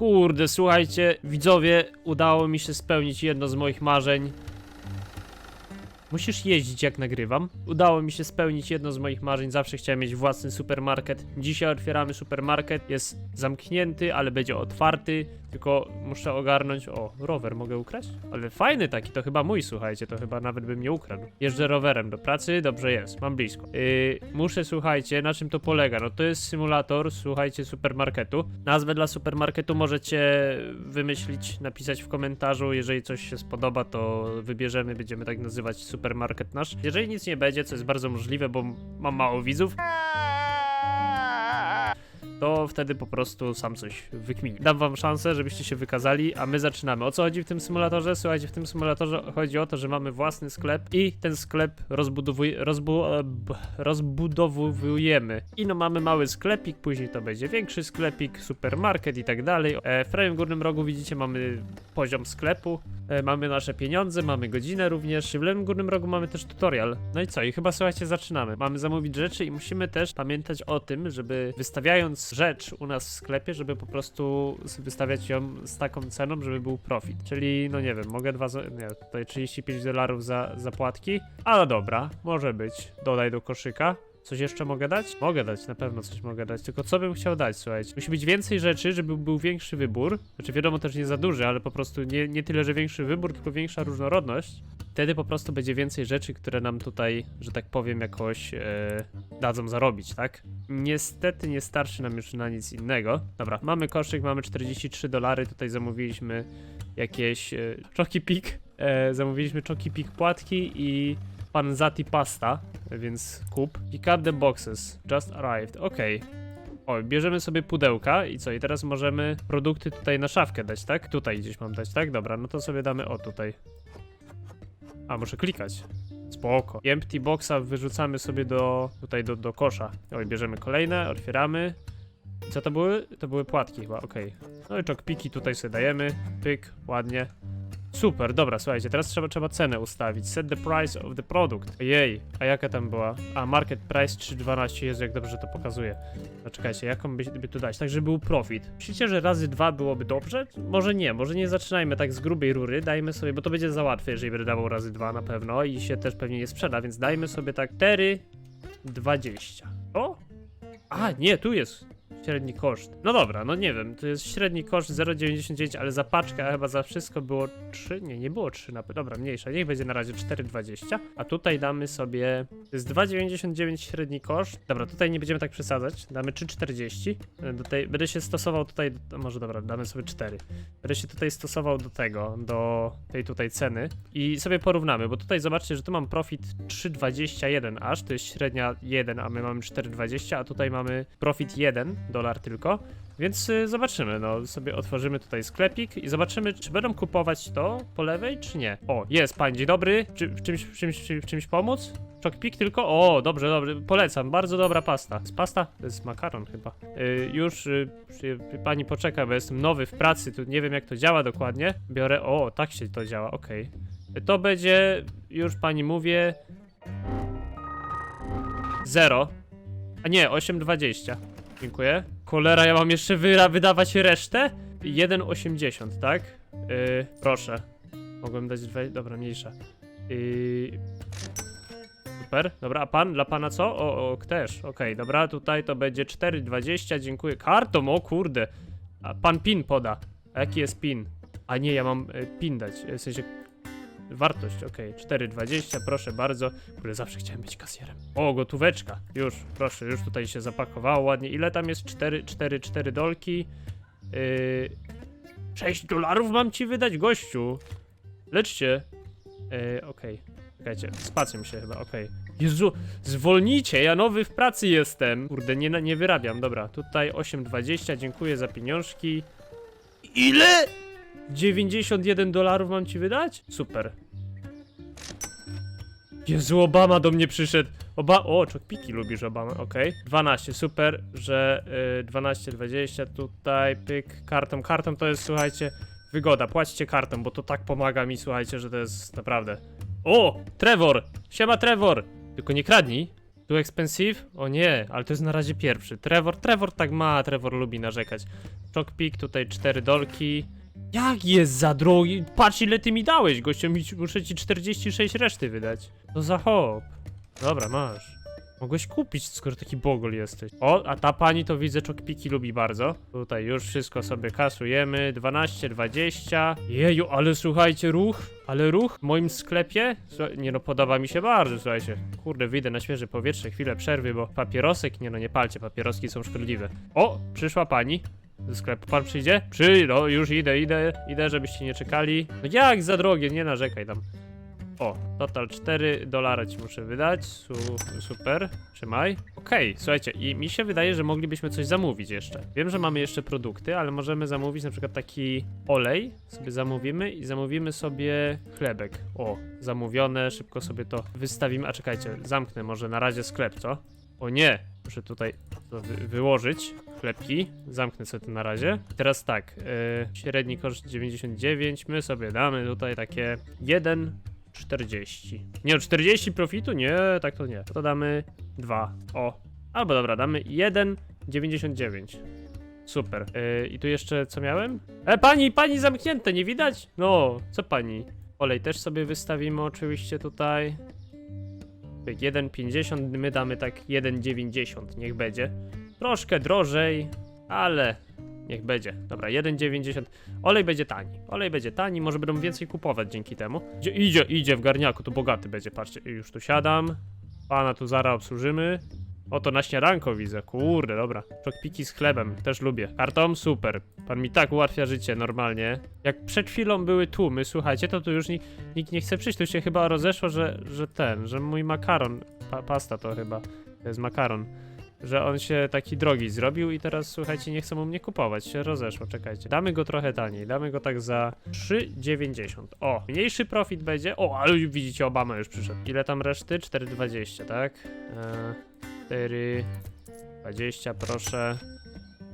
Kurde, słuchajcie, widzowie, udało mi się spełnić jedno z moich marzeń. Musisz jeździć jak nagrywam. Udało mi się spełnić jedno z moich marzeń. Zawsze chciałem mieć własny supermarket. Dzisiaj otwieramy supermarket. Jest zamknięty, ale będzie otwarty. Tylko muszę ogarnąć. O, rower mogę ukraść? Ale fajny taki, to chyba mój, słuchajcie. To chyba nawet bym nie ukradł. Jeżdżę rowerem do pracy, dobrze jest, mam blisko. Yy, muszę, słuchajcie, na czym to polega? No to jest symulator, słuchajcie, supermarketu. Nazwę dla supermarketu możecie wymyślić, napisać w komentarzu. Jeżeli coś się spodoba, to wybierzemy, będziemy tak nazywać supermarket nasz. Jeżeli nic nie będzie, co jest bardzo możliwe, bo mam mało widzów, to wtedy po prostu sam coś wykmini. Dam wam szansę, żebyście się wykazali, a my zaczynamy. O co chodzi w tym symulatorze? Słuchajcie, w tym symulatorze chodzi o to, że mamy własny sklep i ten sklep rozbu, rozbudowujemy. I no mamy mały sklepik, później to będzie większy sklepik, supermarket i tak dalej. E, w prawym górnym rogu widzicie mamy poziom sklepu, e, mamy nasze pieniądze, mamy godzinę również. W lewym górnym rogu mamy też tutorial. No i co? I chyba słuchajcie, zaczynamy. Mamy zamówić rzeczy i musimy też pamiętać o tym, żeby wystawiając rzecz u nas w sklepie, żeby po prostu wystawiać ją z taką ceną, żeby był profit. Czyli, no nie wiem, mogę dwa, nie, tutaj 35 dolarów za zapłatki, ale dobra, może być. Dodaj do koszyka. Coś jeszcze mogę dać? Mogę dać, na pewno coś mogę dać. Tylko co bym chciał dać, słuchajcie? Musi być więcej rzeczy, żeby był większy wybór. Znaczy wiadomo też nie za duży, ale po prostu nie, nie tyle, że większy wybór, tylko większa różnorodność. Wtedy po prostu będzie więcej rzeczy, które nam tutaj, że tak powiem, jakoś e, dadzą zarobić, tak? Niestety nie starczy nam już na nic innego. Dobra, mamy koszyk, mamy 43 dolary, tutaj zamówiliśmy jakieś e, Choki Pik. E, zamówiliśmy Choki Pik płatki i Panzati pasta, więc kup. Pick up the boxes, just arrived, okej. O, bierzemy sobie pudełka i co? I teraz możemy produkty tutaj na szafkę dać, tak? Tutaj gdzieś mam dać, tak? Dobra, no to sobie damy o tutaj. A, muszę klikać. Spoko. Empty boxa wyrzucamy sobie do, tutaj do, do kosza. Oj, bierzemy kolejne, otwieramy. I co to były? To były płatki chyba, okej. No i czokpiki tutaj sobie dajemy. Pyk, ładnie. Super, dobra, słuchajcie, teraz trzeba, trzeba cenę ustawić. Set the price of the product. Jej, a jaka tam była? A, market price 3,12, Jezu, jak dobrze to pokazuje. No czekajcie, jaką by, by tu dać? Tak, żeby był profit. Myślicie, że razy dwa byłoby dobrze? Może nie, może nie zaczynajmy tak z grubej rury, dajmy sobie, bo to będzie za łatwe, jeżeli będę dawał razy dwa na pewno i się też pewnie nie sprzeda, więc dajmy sobie tak 4,20. O! A, nie, tu jest średni koszt. No dobra, no nie wiem, to jest średni koszt 0,99, ale za paczkę, chyba za wszystko było 3, nie, nie było 3 na dobra, mniejsza, niech będzie na razie 4,20, a tutaj damy sobie, to jest 2,99 średni koszt, dobra, tutaj nie będziemy tak przesadzać, damy 3,40, E, do tej, będę się stosował tutaj, może dobra, damy sobie 4, będę się tutaj stosował do tego, do tej tutaj ceny i sobie porównamy, bo tutaj zobaczcie, że tu mam profit 3,21 aż, to jest średnia 1, a my mamy 4,20, a tutaj mamy profit 1 dolar tylko, więc y, zobaczymy, no sobie otworzymy tutaj sklepik i zobaczymy, czy będą kupować to po lewej, czy nie. O, jest, pan, dzień dobry, czy w czymś, w czymś, w czymś pomóc? Czokpik tylko? O, dobrze, dobrze, polecam, bardzo dobra pasta. Z pasta? To jest makaron chyba. Y, już y, y, pani poczeka, bo jestem nowy w pracy, tu nie wiem jak to działa dokładnie. Biorę, o, tak się to działa, okej. To będzie, już pani mówię... Zero. A nie, 8,20. Dziękuję. Cholera, ja mam jeszcze wyra wydawać resztę? 1,80, tak? Yy, proszę. Mogłem dać dwie... Dobra, mniejsza. Yy... Super. Dobra, a pan? Dla pana co? O, o też. Okej, dobra, tutaj to będzie 4,20. Dziękuję. Kartą, o kurde. A pan pin poda. A jaki jest pin? A nie, ja mam y, pin dać. W sensie Wartość, okej, 4,20, proszę bardzo. Kurde, zawsze chciałem być kasjerem. O, gotóweczka. Już, proszę, już tutaj się zapakowało ładnie. Ile tam jest? 4, 4, 4 dolki. Yy, 6 dolarów mam ci wydać, gościu. Leczcie. Yy, okej. Czekajcie, spacją się chyba, okej. Jezu, zwolnijcie, ja nowy w pracy jestem. Kurde, nie, nie wyrabiam, dobra. Tutaj 8,20, dziękuję za pieniążki. Ile? 91 dolarów mam ci wydać? Super. Jezu, Obama do mnie przyszedł. Oba... O, czokpiki lubisz Obama, okej. 12, super, że y, 12, 20 tutaj, pyk, kartą. Kartą to jest, słuchajcie, wygoda. Płaćcie kartą, bo to tak pomaga mi, słuchajcie, że to jest naprawdę... O, Trevor! Siema, Trevor! Tylko nie kradnij. Tu expensive? O nie, ale to jest na razie pierwszy. Trevor, Trevor tak ma, Trevor lubi narzekać. Chockpick, tutaj cztery dolki. Jak jest za drogi? Patrz ile ty mi dałeś, gościu, muszę ci 46 reszty wydać. To za hop. Dobra, masz. Mogłeś kupić, skoro taki bogol jesteś. O, a ta pani to widzę, czokpiki lubi bardzo. Tutaj już wszystko sobie kasujemy. 12, 20. Jeju, ale słuchajcie, ruch. Ale ruch w moim sklepie? Słuchaj, nie no, podoba mi się bardzo, słuchajcie. Kurde, wyjdę na świeże powietrze, chwilę przerwy, bo papierosek, nie no, nie palcie, papieroski są szkodliwe. O, przyszła pani. Do sklepu pan przyjdzie? Przy, no już idę, idę, idę, żebyście nie czekali. No jak za drogie, nie narzekaj tam. O, total 4 dolara ci muszę wydać. Su super, trzymaj. Okej, słuchajcie, i mi się wydaje, że moglibyśmy coś zamówić jeszcze. Wiem, że mamy jeszcze produkty, ale możemy zamówić na przykład taki olej. Sobie zamówimy i zamówimy sobie chlebek. O, zamówione, szybko sobie to wystawimy. A czekajcie, zamknę może na razie sklep, co? O nie, muszę tutaj to wy wyłożyć. Chlebki, zamknę sobie to na razie. Teraz tak, yy, średni koszt 99, my sobie damy tutaj takie 1 40. Nie, o 40 profitu? Nie, tak to nie. To damy 2. O. Albo dobra, damy 1,99. Super. Yy, I tu jeszcze co miałem? E, pani, pani zamknięte, nie widać? No, co pani? Olej też sobie wystawimy oczywiście tutaj. Pyk, 1,50, my damy tak 1,90, niech będzie. Troszkę drożej, ale niech będzie. Dobra, 1,90. Olej będzie tani. Olej będzie tani, może będą więcej kupować dzięki temu. Idzie, idzie, idzie w garniaku, tu bogaty będzie, patrzcie. Już tu siadam. Pana tu zara obsłużymy. Oto na śniadanko widzę, kurde, dobra. Czokpiki z chlebem, też lubię. Karton, super. Pan mi tak ułatwia życie, normalnie. Jak przed chwilą były tłumy, słuchajcie, to tu już nikt, nikt nie chce przyjść. Tu się chyba rozeszło, że, że ten, że mój makaron, pa, pasta to chyba, to jest makaron że on się taki drogi zrobił i teraz słuchajcie, nie chcą u mnie kupować, się rozeszło, czekajcie. Damy go trochę taniej, damy go tak za 3,90. O, mniejszy profit będzie. O, ale widzicie, Obama już przyszedł. Ile tam reszty? 4,20, tak? Eee, 4,20, proszę.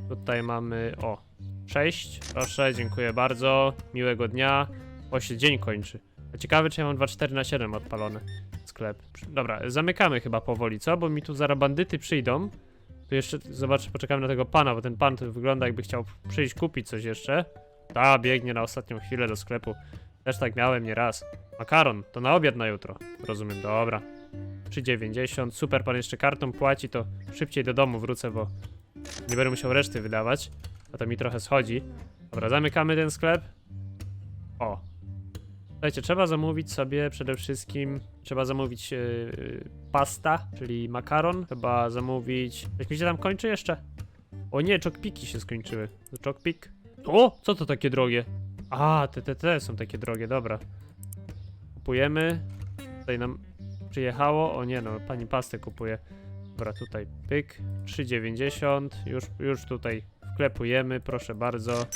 Tutaj mamy, o, 6, proszę, dziękuję bardzo. Miłego dnia. O, się dzień kończy. A ciekawe, czy ja mam 2,4 na 7 odpalone sklep. Dobra, zamykamy chyba powoli, co? Bo mi tu zaraz bandyty przyjdą. Tu jeszcze, zobaczę, poczekamy na tego pana, bo ten pan tu wygląda jakby chciał przyjść kupić coś jeszcze. Ta, biegnie na ostatnią chwilę do sklepu. Też tak miałem nieraz. Makaron, to na obiad na jutro. Rozumiem, dobra. 3,90, super, pan jeszcze kartą płaci, to szybciej do domu wrócę, bo nie będę musiał reszty wydawać. A to mi trochę schodzi. Dobra, zamykamy ten sklep. O, Słuchajcie, trzeba zamówić sobie przede wszystkim, trzeba zamówić yy, pasta, czyli makaron, trzeba zamówić, coś mi się tam kończy jeszcze? O nie, czokpiki się skończyły. Czokpik? O, co to takie drogie? A, te, te, te są takie drogie, dobra. Kupujemy. Tutaj nam przyjechało, o nie no, pani pastę kupuje. Dobra, tutaj pyk, 3,90, już, już tutaj wklepujemy, proszę bardzo.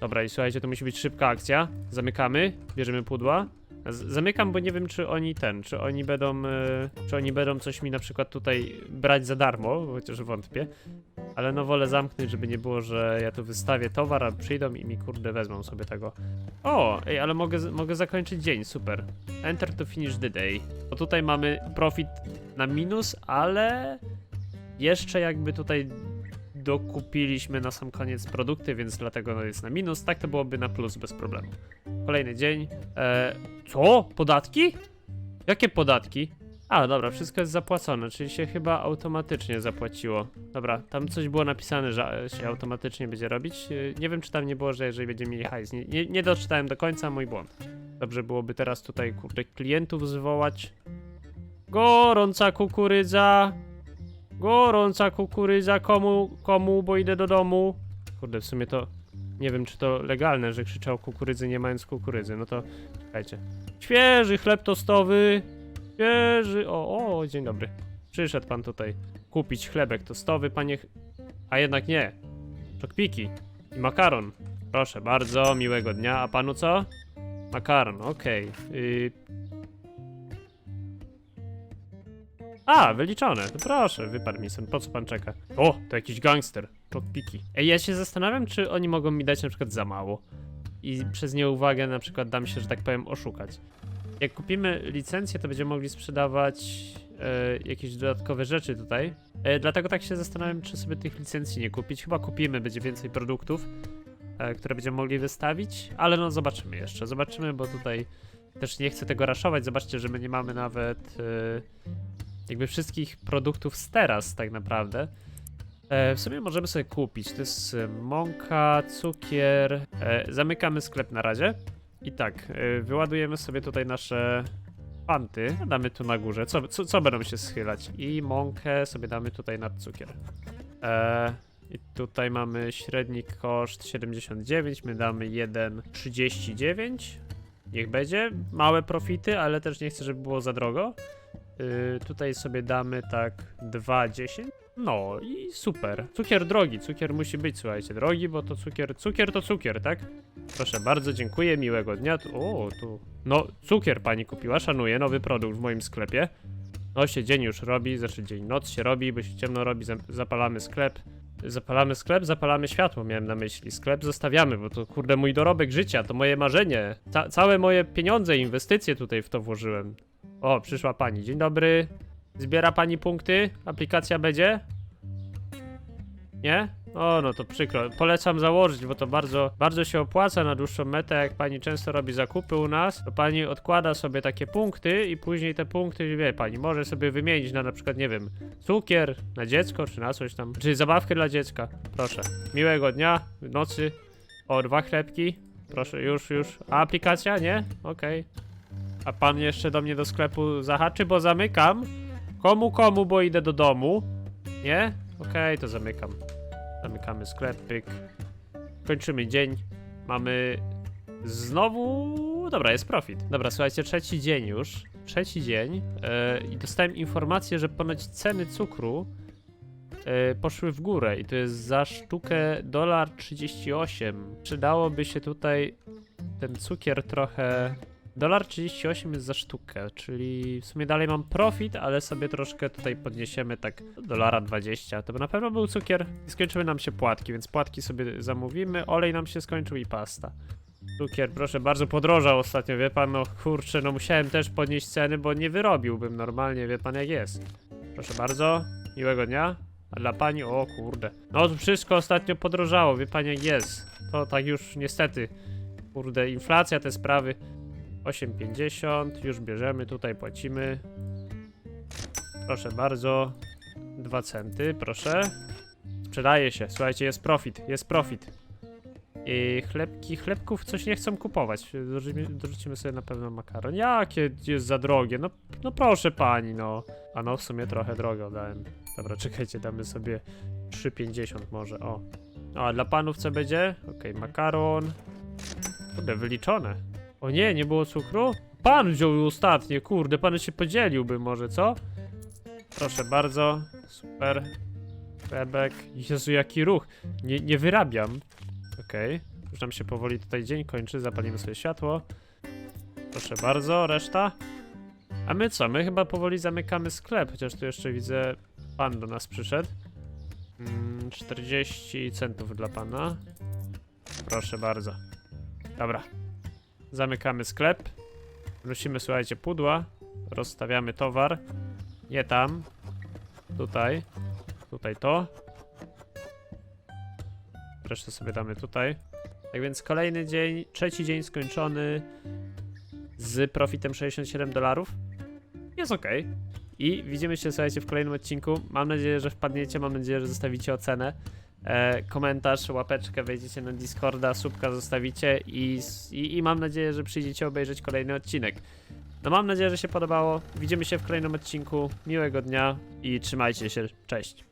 Dobra, i słuchajcie, to musi być szybka akcja. Zamykamy, bierzemy pudła. Z zamykam, bo nie wiem, czy oni ten, czy oni będą, e, czy oni będą coś mi na przykład tutaj brać za darmo, chociaż wątpię. Ale no wolę zamknąć, żeby nie było, że ja tu wystawię towar, a przyjdą i mi kurde wezmą sobie tego. O, ej, ale mogę, mogę zakończyć dzień, super. Enter to finish the day. Bo tutaj mamy profit na minus, ale jeszcze jakby tutaj dokupiliśmy na sam koniec produkty, więc dlatego no jest na minus. Tak to byłoby na plus bez problemu. Kolejny dzień. E, co? Podatki? Jakie podatki? A, dobra, wszystko jest zapłacone, czyli się chyba automatycznie zapłaciło. Dobra, tam coś było napisane, że e, się automatycznie będzie robić. E, Nie wiem, czy tam nie było, że jeżeli będziemy mieli hajs. Nie, nie, nie doczytałem do końca, mój błąd. Dobrze byłoby teraz tutaj, kurde, klientów zwołać. Gorąca kukurydza. Gorąca kukurydza, komu, komu, bo idę do domu. Kurde, w sumie to nie wiem, czy to legalne, że krzyczał kukurydzy nie mając kukurydzy. No to czekajcie. Świeży chleb tostowy. O, o, dzień dobry. Przyszedł pan tutaj kupić chlebek tostowy, panie. A jednak nie. Czokpiki i makaron. Proszę bardzo, miłego dnia. A panu co? Makaron, okej. Y, A, wyliczone. To proszę, wypadł mi sen. Po co pan czeka? O, to jakiś gangster. Czokpiki. Ej, ja się zastanawiam, czy oni mogą mi dać na przykład za mało. I przez nieuwagę na przykład dam się, że tak powiem, oszukać. Jak kupimy licencję, to będziemy mogli sprzedawać jakieś dodatkowe rzeczy tutaj. E, dlatego tak się zastanawiam, czy sobie tych licencji nie kupić. Chyba kupimy, będzie więcej produktów, e, które będziemy mogli wystawić, ale no zobaczymy jeszcze. Zobaczymy, bo tutaj też nie chcę tego raszować. Zobaczcie, że my nie mamy nawet e, jakby wszystkich produktów z teraz tak naprawdę. E, w sumie możemy sobie kupić. To jest e, mąka, cukier. E, zamykamy sklep na razie. I tak, e, wyładujemy sobie tutaj nasze panty. Damy tu na górze. Co, co, co będą się schylać? I mąkę sobie damy tutaj nad cukier. E, I tutaj mamy średni koszt 79. My damy 1,39. Niech będzie. Małe profity, ale też nie chcę, żeby było za drogo. Y, tutaj sobie damy tak 2,10. No i super. Cukier drogi, cukier musi być, słuchajcie, drogi, bo to cukier, cukier to cukier, tak? Proszę bardzo, dziękuję, miłego dnia. O, tu. No, cukier pani kupiła, szanuję, nowy produkt w moim sklepie. No się dzień już robi, znaczy dzień, noc się robi, bo się ciemno robi, zap- zapalamy sklep. Zapalamy sklep, zapalamy światło, miałem na myśli. Sklep zostawiamy, bo to kurde mój dorobek życia, to moje marzenie. Ca całe moje pieniądze, inwestycje tutaj w to włożyłem. O, przyszła pani. Dzień dobry. Zbiera pani punkty? Aplikacja będzie? Nie? O, no to przykro. Polecam założyć, bo to bardzo, bardzo się opłaca na dłuższą metę. Jak pani często robi zakupy u nas, to pani odkłada sobie takie punkty i później te punkty, wie pani, może sobie wymienić na na przykład, nie wiem, cukier na dziecko, czy na coś tam, czy zabawkę dla dziecka. Proszę. Miłego dnia, nocy. O, dwa chlebki. Proszę, już, już. A aplikacja? Nie? Okej. A pan jeszcze do mnie do sklepu zahaczy, bo zamykam. Komu, komu, bo idę do domu. Nie? Okej, to zamykam. Zamykamy sklep, pyk. Kończymy dzień. Mamy znowu... Dobra, jest profit. Dobra, słuchajcie, trzeci dzień już. Trzeci dzień. E, I dostałem informację, że ponoć ceny cukru e, poszły w górę i to jest za sztukę dolar 38. Przydałoby się tutaj ten cukier trochę Dolar 38 jest za sztukę, czyli w sumie dalej mam profit, ale sobie troszkę tutaj podniesiemy tak do dolara 20. To by na pewno był cukier i skończyły nam się płatki, więc płatki sobie zamówimy, olej nam się skończył i pasta. Cukier, proszę bardzo, podrożał ostatnio, wie pan, no kurczę, no musiałem też podnieść ceny, bo nie wyrobiłbym normalnie, wie pan jak jest. Proszę bardzo, miłego dnia. A dla pani, o kurde. No to wszystko ostatnio podrożało, wie pani jak jest. To tak już niestety. Kurde, inflacja, te sprawy. 8,50, już bierzemy, tutaj płacimy. Proszę bardzo. 2 centy, proszę. Sprzedaje się, słuchajcie, jest profit, jest profit. I chlebki, chlebków coś nie chcą kupować. Dorzucimy, sobie na pewno makaron. Jakie jest za drogie? No, no proszę pani, no. A no, w sumie trochę drogo dałem. Dobra, czekajcie, damy sobie 3,50 może, o. A dla panów co będzie? Okej, makaron. Kurde, wyliczone. O nie, nie było cukru? Pan wziął ostatnie, kurde, pan się podzieliłby może, co? Proszę bardzo, super. Chlebek, Jezu, jaki ruch. Nie, nie wyrabiam. Okej, już nam się powoli tutaj dzień kończy, zapalimy sobie światło. Proszę bardzo, reszta. A my co, my chyba powoli zamykamy sklep, chociaż tu jeszcze widzę, pan do nas przyszedł. Mm, 40 centów dla pana. Proszę bardzo. Dobra, Zamykamy sklep. Wnosimy, słuchajcie, pudła. Rozstawiamy towar. Nie tam. Tutaj. Tutaj to. Resztę sobie damy tutaj. Tak więc kolejny dzień, trzeci dzień skończony z profitem 67 dolarów. Jest ok. I widzimy się, słuchajcie, w kolejnym odcinku. Mam nadzieję, że wpadniecie, mam nadzieję, że zostawicie ocenę e, komentarz, łapeczkę, wejdziecie na Discorda, subka zostawicie i, i, i mam nadzieję, że przyjdziecie obejrzeć kolejny odcinek. No mam nadzieję, że się podobało. Widzimy się w kolejnym odcinku. Miłego dnia i trzymajcie się. Cześć.